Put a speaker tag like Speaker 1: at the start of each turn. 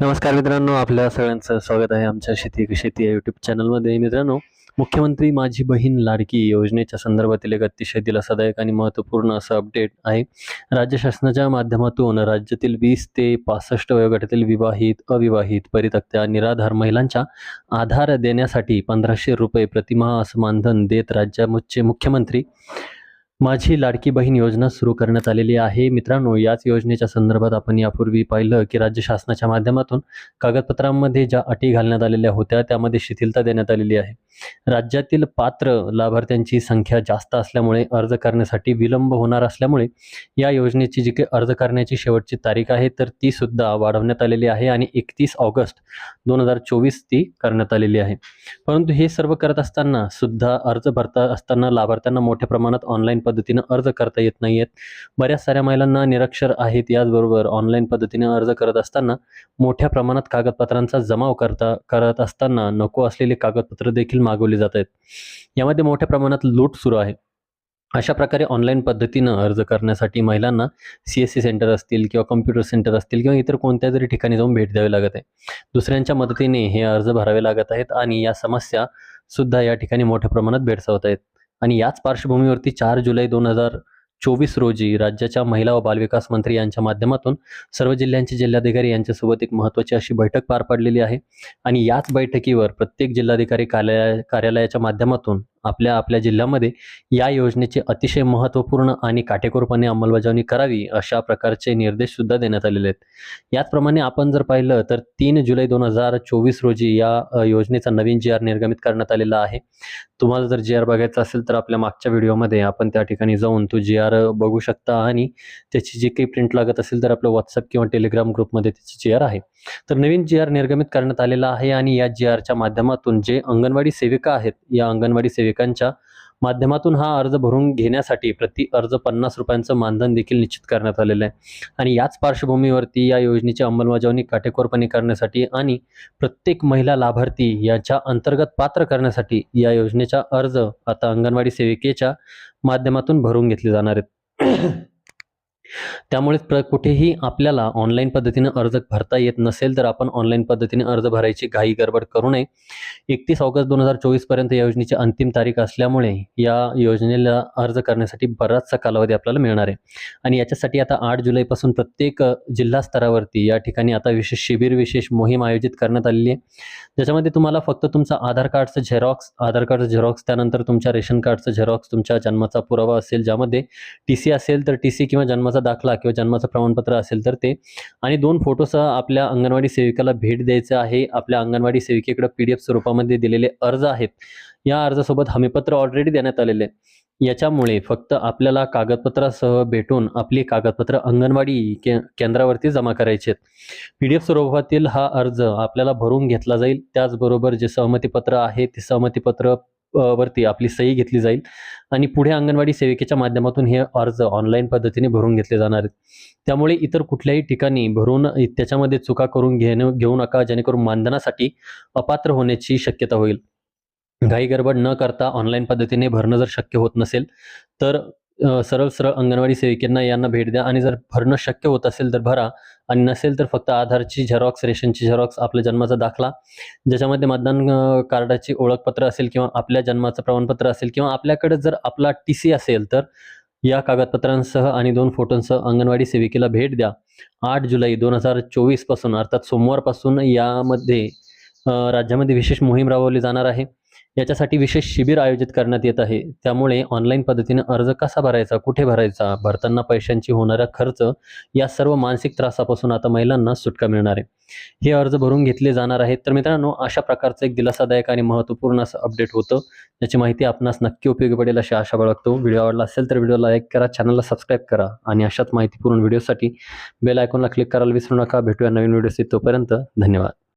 Speaker 1: नमस्कार मित्रांनो आपल्या सगळ्यांचं स्वागत आहे आमच्या शेती शेती या यूट्यूब चॅनलमध्ये मित्रांनो मुख्यमंत्री माझी बहीण लाडकी योजनेच्या संदर्भातील एक अतिशय दिलासादायक आणि महत्त्वपूर्ण असं अपडेट आहे. राज्य शासनाच्या माध्यमातून राज्यातील वीस ते पासष्ट वयोगटातील विवाहित अविवाहित परितक्त्या निराधार महिलांच्या आधार देण्यासाठी पंधराशे रुपये प्रतिमाह असं मानधन देत राज्याचे मुख्यमंत्री माझी लाडकी बहीण योजना सुरू करण्यात आलेली आहे. मित्रांनो याच योजनेच्या संदर्भात आपण यापूर्वी पाहिलं की राज्य शासनाच्या माध्यमातून कागदपत्रांमध्ये ज्या अटी घालण्यात आलेल्या होत्या त्यामध्ये शिथिलता देण्यात आलेली आहे. राज्यातील पात्र लाभार्थ्यांची संख्या जास्त असल्यामुळे अर्ज करण्यासाठी विलंब होणार असल्यामुळे या योजनेची जी काही अर्ज करण्याची शेवटची तारीख आहे तर ती सुद्धा वाढवण्यात आलेली आहे आणि एकतीस ऑगस्ट दोन हजार चोवीस ती करण्यात आलेली आहे. परंतु हे सर्व करत असताना सुद्धा अर्ज भरता असताना लाभार्थ्यांना मोठ्या प्रमाणात ऑनलाईन पद्धतीनं अर्ज करता येत नाही आहेत बऱ्याच साऱ्या महिलांना निरक्षर आहेत. याचबरोबर ऑनलाईन पद्धतीने अर्ज करत असताना मोठ्या प्रमाणात कागदपत्रांचा जमाव करता करत असताना नको असलेली कागदपत्र देखील मागवली जात आहेत. यामध्ये मोठ्या प्रमाणात लूट सुरू आहे. अशा प्रकारे ऑनलाईन पद्धतीनं अर्ज करण्यासाठी महिलांना सी एस सी सेंटर असतील किंवा कम्प्युटर सेंटर असतील किंवा इतर कोणत्या तरी ठिकाणी जाऊन भेट द्यावी लागत आहे. दुसऱ्यांच्या मदतीने हे अर्ज भरावे लागत आहेत आणि या समस्या सुद्धा या ठिकाणी मोठ्या प्रमाणात भेडसावत आहेत. आणि याच पार्श्वभूमीवरती चार जुलै दोन हजार चोवीस रोजी राज्याच्या महिला व बालविकास मंत्री यांच्या माध्यमातून सर्व जिल्ह्यांचे जिल्हाधिकारी यांच्यासोबत एक महत्त्वाची अशी बैठक पार पडलेली आहे. आणि याच बैठकीवर प्रत्येक जिल्हाधिकारी कार्यालया कार्यालयाच्या माध्यमातून आपल्या आपल्या जिल्ह्यामध्ये या योजनेची अतिशय महत्त्वपूर्ण आणि काटेकोरपणे अंमलबजावणी करावी अशा प्रकारचे निर्देश सुद्धा देण्यात आलेले आहेत. याचप्रमाणे आपण जर पाहिलं तर तीन जुलै दोन हजार चोवीस रोजी या योजनेचा नवीन जी आर निर्गमित करण्यात आलेला आहे. तुम्हाला जर जी आर बघायचा असेल तर आपल्या मागच्या व्हिडिओमध्ये आपण त्या ठिकाणी जाऊन तो जी आर बघू शकता आणि त्याची जी काही प्रिंट लागत असेल तर आपलं व्हॉट्सअप किंवा टेलिग्राम ग्रुपमध्ये त्याची जी आर आहे. तर नवीन जी आर निर्गमित करण्यात आलेला आहे आणि या जी आरच्या माध्यमातून जे अंगणवाडी सेविका आहेत या अंगणवाडी नागरिकांच्या माध्यमातून हा अर्ज भरून घेण्यासाठी प्रति अर्ज पन्नास रुपयांचं मानधन देखील निश्चित करण्यात आलेलं आहे. आणि याच पार्श्वभूमीवरती या योजनेची अंमलबजावणी काटेकोरपणे करण्यासाठी आणि प्रत्येक महिला लाभार्थी याच्या अंतर्गत पात्र करण्यासाठी या योजनेचा अर्ज आता अंगणवाडी सेविकेच्या माध्यमातून भरून घेतले जाणार आहेत. त्यामुळे प्र कुठेही आपल्याला ऑनलाईन पद्धतीने अर्ज भरता येत नसेल तर आपण ऑनलाईन पद्धतीने अर्ज भरायची घाई गडबड करू नये. एकतीस ऑगस्ट दोन हजार चोवीसपर्यंत या योजनेची अंतिम तारीख असल्यामुळे या योजनेला अर्ज करण्यासाठी बराचसा कालावधी आपल्याला मिळणार आहे. आणि याच्यासाठी आता आठ जुलैपासून प्रत्येक जिल्हा स्तरावरती या ठिकाणी आता विशेष शिबिर विशेष मोहीम आयोजित करण्यात आलेली आहे. ज्याच्यामध्ये तुम्हाला फक्त तुमचं आधार कार्डचं झेरॉक्स आधार कार्डचं झेरॉक्स त्यानंतर तुमच्या रेशन कार्डचं झेरॉक्स तुमच्या जन्माचा पुरावा असेल ज्यामध्ये टी सी असेल तर टी सी किंवा जन्माचा दाखला किंवा जन्माचं प्रमाणपत्र असेल तर ते. आणि दोन फोटोसह आपल्या अंगणवाडी सेविकाला भेट द्यायचं आहे. आपल्या अंगणवाडी सेविकेकडे पी डी एफ स्वरूपामध्ये दिलेले अर्ज आहेत. या अर्जासोबत हमीपत्र ऑलरेडी देण्यात आलेले याच्यामुळे फक्त आपल्याला कागदपत्रासह भेटून आपली कागदपत्र अंगणवाडी के केंद्रावरती जमा करायची आहेत. पी डी एफ स्वरूपातील हा अर्ज आपल्याला भरून घेतला जाईल. त्याचबरोबर जे सहमतीपत्र आहे ते सहमतीपत्र वरती आपली सही घेतली जाईल. आणि पुढे अंगणवाडी सेविकेच्या माध्यमातून हे अर्ज ऑनलाईन पद्धतीने भरून घेतले जाणार आहेत. त्यामुळे इतर कुठल्याही ठिकाणी भरून त्याच्यामध्ये चुका करून घेणं घेऊ नका जेणेकरून मानधनासाठी अपात्र होण्याची शक्यता होईल. घाई गडबड न करता ऑनलाईन पद्धतीने भरणं जर शक्य होत नसेल तर सरळ सरळ अंगणवाडी सेविकांना यांना भेट द्या आणि जर भरणं शक्य होत असेल तर भरा आणि नसेल तर फक्त आधारची झेरॉक्स रेशनची झेरॉक्स आपल्या जन्माचा दाखला. ज्याच्यामध्ये मतदान कार्डाची ओळखपत्र असेल किंवा आपल्या जन्माचं प्रमाणपत्र असेल किंवा आपल्याकडे जर आपला टी सी असेल तर या कागदपत्रांसह आणि दोन फोटोंसह अंगणवाडी सेविकेला भेट द्या. आठ जुलै दोन हजार चोवीसपासून अर्थात सोमवारपासून यामध्ये राज्यामध्ये विशेष मोहीम राबवली जाणार आहे. याच्यासाठी विशेष शिबिर आयोजित करण्यात येत आहे. त्यामुळे ऑनलाईन पद्धतीने अर्ज कसा भरायचा कुठे भरायचा भरताना पैशांची होणारा खर्च या सर्व मानसिक त्रासापासून आता महिलांना सुटका मिळणार आहे. हे अर्ज भरून घेतले जाणार आहेत. तर मित्रांनो अशा प्रकारचं एक दिलासादायक आणि महत्त्वपूर्ण असं अपडेट होतं याची माहिती आपणास नक्की उपयोगी पडेल अशी आशा बाळगतो. व्हिडिओ आवडला असेल तर व्हिडिओला लाईक करा चॅनलला सबस्क्राईब करा आणि अशाच माहितीपूर्ण व्हिडिओसाठी बेल आयकॉनला क्लिक करायला विसरू नका. भेटूया नवीन व्हिडिओ तोपर्यंत धन्यवाद.